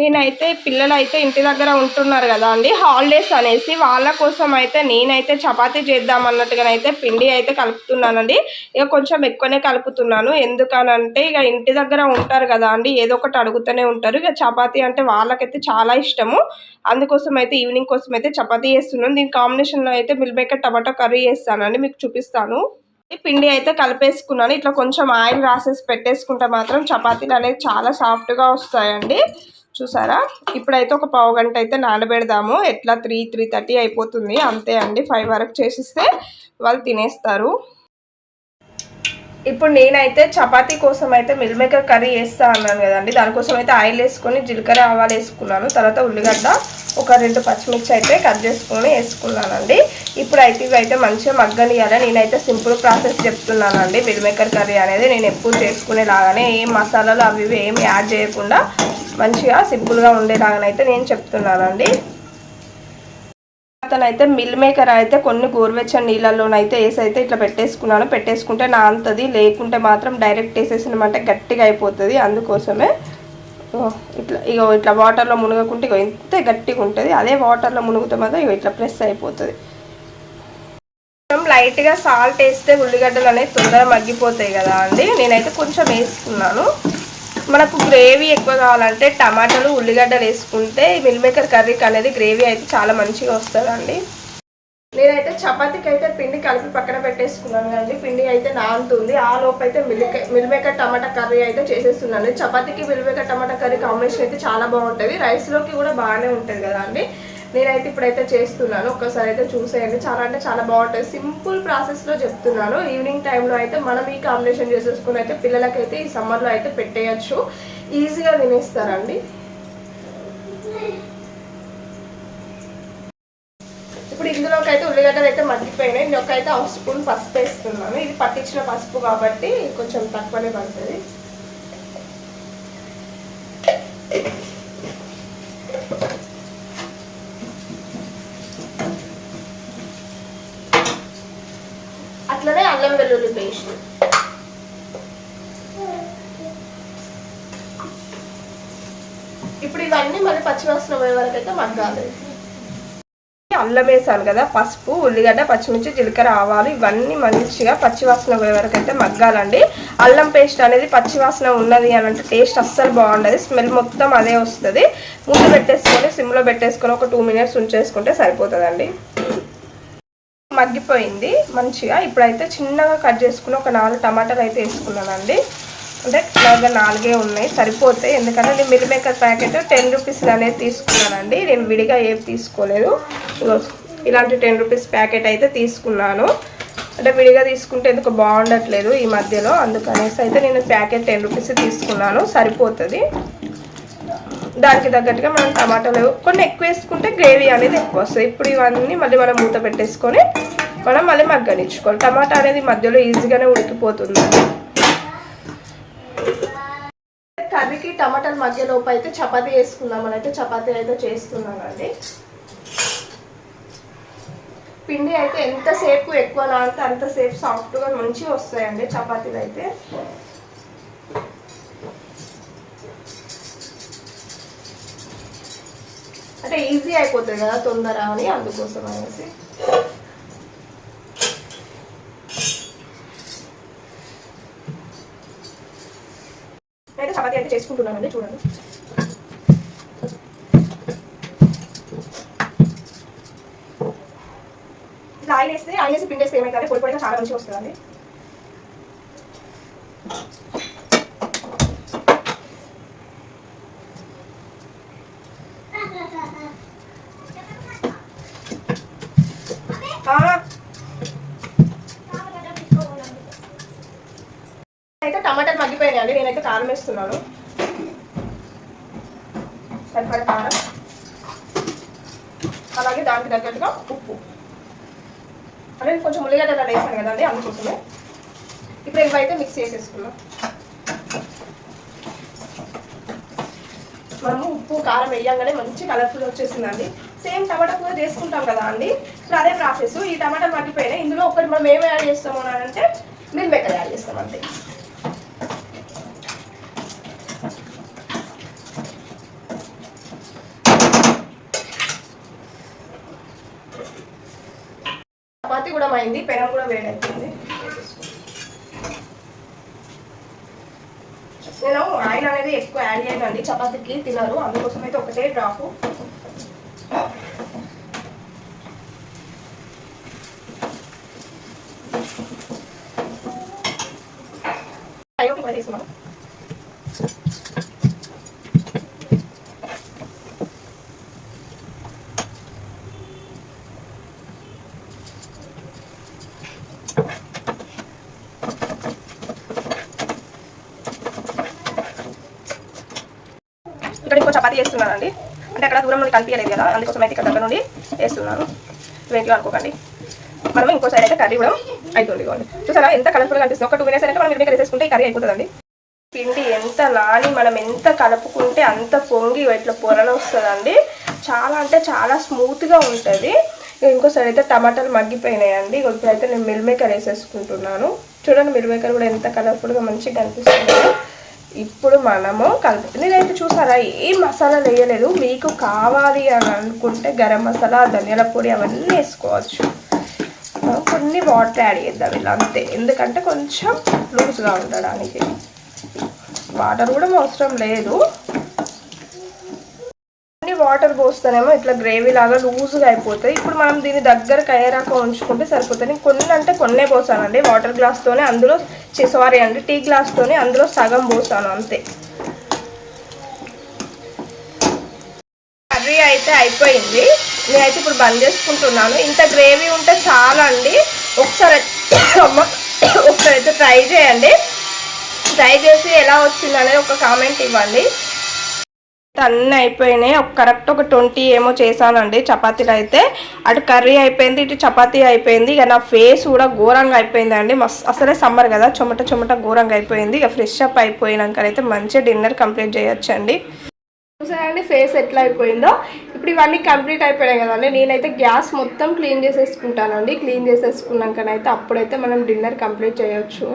నేనైతే పిల్లలు అయితే ఇంటి దగ్గర ఉంటున్నారు కదా అండి హాలిడేస్ అనేసి వాళ్ళ కోసం అయితే నేనైతే చపాతీ చేద్దాం అన్నట్టుగానైతే పిండి అయితే కలుపుతున్నానండి. ఇక కొంచెం ఎక్కువనే కలుపుతున్నాను. ఎందుకనంటే ఇక ఇంటి దగ్గర ఉంటారు కదా అండి ఏదో ఒకటి అడుగుతూనే ఉంటారు. ఇక చపాతీ అంటే వాళ్ళకైతే చాలా ఇష్టము. అందుకోసం అయితే ఈవినింగ్ కోసం అయితే చపాతీ చేస్తున్నాను. దీని కాంబినేషన్లో అయితే మిల్ మేకర్ టమాటో కర్రీ చేస్తానండి మీకు చూపిస్తాను. ఈ పిండి అయితే కలిపేసుకున్నాను. ఇట్లా కొంచెం ఆయిల్ రాసేసి పెట్టేసుకుంటే మాత్రం చపాతీలు అనేది చాలా సాఫ్ట్గా వస్తాయండి. చూసారా? ఇప్పుడైతే ఒక పావు గంట అయితే నానబెడదాము. ఎట్లా? త్రీ త్రీ థర్టీ అయిపోతుంది. అంతే అండి. ఫైవ్ వరకు చేసిస్తే వాళ్ళు తినేస్తారు. ఇప్పుడు నేనైతే చపాతీ కోసం అయితే మిల్ మేకర్ కర్రీ వేస్తా అన్నాను కదండి. దానికోసం అయితే ఆయిల్ వేసుకొని జీలకర్ర ఆవాలు వేసుకున్నాను. తర్వాత ఉల్లిగడ్డ ఒక రెండు పచ్చిమిర్చి అయితే కట్ చేసుకొని వేసుకున్నానండి. ఇప్పుడు అయితే ఇవి అయితే మంచిగా మగ్గనియాలి. నేనైతే సింపుల్ ప్రాసెస్ చెప్తున్నానండి. మిల్ మేకర్ కర్రీ అనేది నేను ఎప్పుడు చేసుకునేలాగానే ఏం మసాలాలు అవి ఇవి ఏం యాడ్ చేయకుండా మంచిగా సింపుల్గా ఉండేలాగానైతే నేను చెప్తున్నానండి. అయితే మిల్ మేకర్ అయితే కొన్ని గోరువెచ్చని నీళ్ళల్లోనైతే వేసి అయితే ఇట్లా పెట్టేసుకున్నాను. పెట్టేసుకుంటే నా అంతది లేకుంటే మాత్రం డైరెక్ట్ వేసేసినమంటే గట్టిగా అయిపోతుంది అందుకోసమే. ఇట్లా ఇగో ఇట్లా వాటర్లో మునగకుంటే ఇక ఇంతే గట్టిగా ఉంటుంది. అదే వాటర్లో మునుగుతే మాత్రం ఇక ఇట్లా ప్రెస్ అయిపోతుంది. కొంచెం లైట్గా సాల్ట్ వేస్తే ఉల్లిగడ్డలు అనేవి తొందరగా మగ్గిపోతాయి కదా అండి. నేనైతే కొంచెం వేసుకున్నాను. మనకు గ్రేవీ ఎక్కువ కావాలంటే టమాటాలు ఉల్లిగడ్డలు వేసుకుంటే మిల్ మేకర్ కర్రీకి అనేది గ్రేవీ అయితే చాలా మంచిగా వస్తుందండి. నేనైతే చపాతీకి అయితే పిండి కలిపి పక్కన పెట్టేసుకున్నాను కదండి. పిండి అయితే నానుతుంది. ఆ లోపు అయితే మిల్క్ మిల్మేకర్ టమాటా కర్రీ అయితే చేసేస్తున్నాను. చపాతీకి meal maker tomato curry combination అయితే చాలా బాగుంటుంది. రైస్లోకి కూడా బాగానే ఉంటుంది కదా అండి నేనైతే ఇప్పుడైతే చేస్తున్నాను. ఒక్కసారి అయితే చూసేయండి. చాలా అంటే చాలా బాగుంటుంది. సింపుల్ ప్రాసెస్లో చెప్తున్నాను. ఈవినింగ్ టైంలో అయితే మనం ఈ కాంబినేషన్ చేసేసుకుని అయితే పిల్లలకైతే ఈ సమ్మర్లో అయితే పెట్టేయచ్చు. ఈజీగా తినేస్తారండి. ఇప్పుడు ఇందులోకి అయితే ఉల్లిగడ్డలు అయితే మగ్గిపోయినాయి. ఒక అయితే హాఫ్ స్పూన్ పసుపు వేస్తున్నాను. ఇది పట్టించిన పసుపు కాబట్టి కొంచెం తక్కువనే పడుతుంది. అల్లం వెల్లుల్లి పేస్ట్. ఇప్పుడు ఇవన్నీ మళ్ళీ పచ్చివాసన పోయే వరకు అయితే మగ్గాలి అల్లం వేసాను కదా పసుపు ఉల్లిగడ్డ పచ్చిమిర్చి జీలకర్ర ఆవాలు ఇవన్నీ మంచిగా పచ్చివాసన పోయే వరకు అయితే మగ్గాలండి. అల్లం పేస్ట్ అనేది పచ్చివాసన ఉన్నది అని అంటే టేస్ట్ అస్సలు బాగుండదు స్మెల్ మొత్తం అదే వస్తుంది. ముందు పెట్టేసుకొని సిమ్లో పెట్టేసుకొని ఒక టూ మినిట్స్ ఉంచేసుకుంటే సరిపోతుందండి. మగ్గిపోయింది మంచిగా. ఇప్పుడైతే చిన్నగా కట్ చేసుకుని ఒక నాలుగు టమాటాలు అయితే వేసుకున్నానండి. అంటే ఇలాగా నాలుగే ఉన్నాయి సరిపోతాయి. ఎందుకంటే నేను meal maker packet ten rupees అనేది తీసుకున్నానండి. నేను విడిగా ఏం తీసుకోలేదు. ఇలాంటి టెన్ రూపీస్ ప్యాకెట్ అయితే తీసుకున్నాను. అంటే విడిగా తీసుకుంటే ఎందుకు బాగుండట్లేదు ఈ మధ్యలో. అందుకనేసి అయితే నేను ప్యాకెట్ టెన్ రూపీస్ తీసుకున్నాను. సరిపోతుంది. దానికి తగ్గట్టుగా మనం టమాటాలు కొన్ని ఎక్కువ వేసుకుంటే గ్రేవీ అనేది ఎక్కువ వస్తుంది. ఇప్పుడు ఇవన్నీ మళ్ళీ మనం మూత పెట్టేసుకొని మనం మళ్ళీ మగ్గనిచ్చుకోవాలి. టమాటా అనేది మధ్యలో ఈజీగానే ఉడికిపోతుంది. కర్రీకి టమాటాలు మధ్యలోపు అయితే చపాతీ వేసుకుందామని అయితే చపాతీ అయితే చేస్తున్నానండి. పిండి అయితే ఎంతసేపు ఎక్కువ నానితే అంతసేపు సాఫ్ట్గా మంచిగా వస్తాయండి చపాతీలు అయితే. అంటే ఈజీ అయిపోతుంది కదా తొందర అని అందుకోసం అనేసి. అయితే చపాతీ అయితే చేసుకుంటున్నానండి చూడండి. ఇట్లా ఆయిల్ వేస్తే ఆయిల్ వేసి పిండి వేస్తే ఏమైతే పొడి పొడిగా చాలా మంచిగా వస్తుందండి ఆ. అయితే అండి నేనైతే కారం వేస్తున్నాను. సరిపడ కారం. అలాగే దానికి తగ్గట్టుగా ఉప్పు. అంటే నేను కొంచెం ఉల్లిగడ్డ అలా వేసాను కదండి అందుకోసమే. ఇప్పుడు ఇవైతే మిక్స్ చేసేసుకున్నాం. మనము ఉప్పు కారం వేయంగానే మంచి కలర్ఫుల్ వచ్చేసిందండి. సేమ్ టమాటా కూర చేసుకుంటాం కదా అండి. ఇప్పుడు అదే ప్రాసెస్ ఈ టమాటా మట్టిపోయినా ఇందులో ఒకటి మనం ఏమి యాడ్ చేస్తాము అని అంటే మిల్ యాడ్ చేస్తాం అంతే. చపాతీ కూడా అయింది పెనం కూడా వేడైపోయింది. నేను ఆయిల్ అనేది ఎక్కువ యాడ్ చేయనండి చపాతీకి తినరు. అందుకోసం అయితే ఒకటే డ్రాపు. అయ్యో ఒకటి తీసుకున్నాను ఇక్కడ ఇంకో చపాతీ చేస్తున్నానండి. అంటే అక్కడ దూరం నుండి కనిపించలేదు కదా అందుకోసం అయితే ఇక్కడ దగ్గర నుండి వేస్తున్నాను వెంటనే అనుకోకండి. మనం ఇంకో సైడ్ అయితే కర్రీ కూడా అవుతుంది ఇదిగోండి చూసారా ఎంత కలర్ఫుల్గా అనిపిస్తుంది. ఒక టూ మినిట్స్ అయితే మనం ఇక్కడ వేసేసుకుంటే ఈ కర్రీ అయిపోతుందండి. పిండి ఎంత నాని మనం ఎంత కలుపుకుంటే అంత పొంగి ఇట్లా పొరలు వస్తుందండి. చాలా అంటే చాలా స్మూత్గా ఉంటుంది. ఇంకో సైడ్ అయితే టమాటాలు మగ్గిపోయినాయండి. ఇప్పుడైతే నేను మిల్ మేకర్ వేసేసుకుంటున్నాను. చూడండి మిల్ మేకర్ కూడా ఎంత కలర్ఫుల్గా మంచిగా కనిపిస్తుందో. ఇప్పుడు మనము కలుపు నేనైతే చూసారా ఏ మసాలా వేయలేదు మీకు కావాలి అని అనుకుంటే గరం మసాలా ధనియాల పొడి అవన్నీ వేసుకోవచ్చు. కొన్ని వాటర్ యాడ్ చేద్దాం ఇలా అంతే. ఎందుకంటే కొంచెం లూజ్గా ఉండడానికి. వాటర్ కూడా అవసరం లేదు. పోస్తేనేమో ఇట్లా గ్రేవీ లాగా లూజ్గా అయిపోతాయి. ఇప్పుడు మనం దీన్ని దగ్గరకు అయ్యేరాక ఉంచుకుంటే సరిపోతుంది నేను కొన్ని అంటే కొన్నే పోసానండి వాటర్ గ్లాస్తోనే అందులో సారీ అండి టీ గ్లాస్తోనే అందులో సగం పోసాను అంతే. కర్రీ అయితే అయిపోయింది. నేనైతే ఇప్పుడు బంద్ చేసుకుంటున్నాను. ఇంత గ్రేవీ ఉంటే చాలా అండి ఒకసారి ఒకసారి అయితే ట్రై చేయండి. ట్రై చేసి ఎలా వచ్చింది అనేది ఒక కామెంట్ ఇవ్వండి. అన్నీ అయిపోయినాయి. ఒక కరెక్ట్ ఒక ట్వంటీ ఏమో చేశానండి చపాతీలు అయితే. అటు కర్రీ అయిపోయింది ఇటు చపాతీ అయిపోయింది. ఇక నా ఫేస్ కూడా ఘోరంగా అయిపోయిందండి మస్ అసలే సమ్మర్ కదా చెమట చెమట ఘోరంగా అయిపోయింది. ఇక ఫ్రెష్ అప్ అయిపోయినాకనైతే మంచిగా డిన్నర్ కంప్లీట్ చేయొచ్చండి. చూసారండి ఫేస్ ఎట్లా అయిపోయిందో? ఇప్పుడు ఇవన్నీ కంప్లీట్ అయిపోయాయి కదండి. నేనైతే గ్యాస్ మొత్తం క్లీన్ చేసేసుకుంటానండి. క్లీన్ చేసేసుకున్నాకనైతే అప్పుడైతే మనం డిన్నర్ కంప్లీట్ చేయొచ్చు.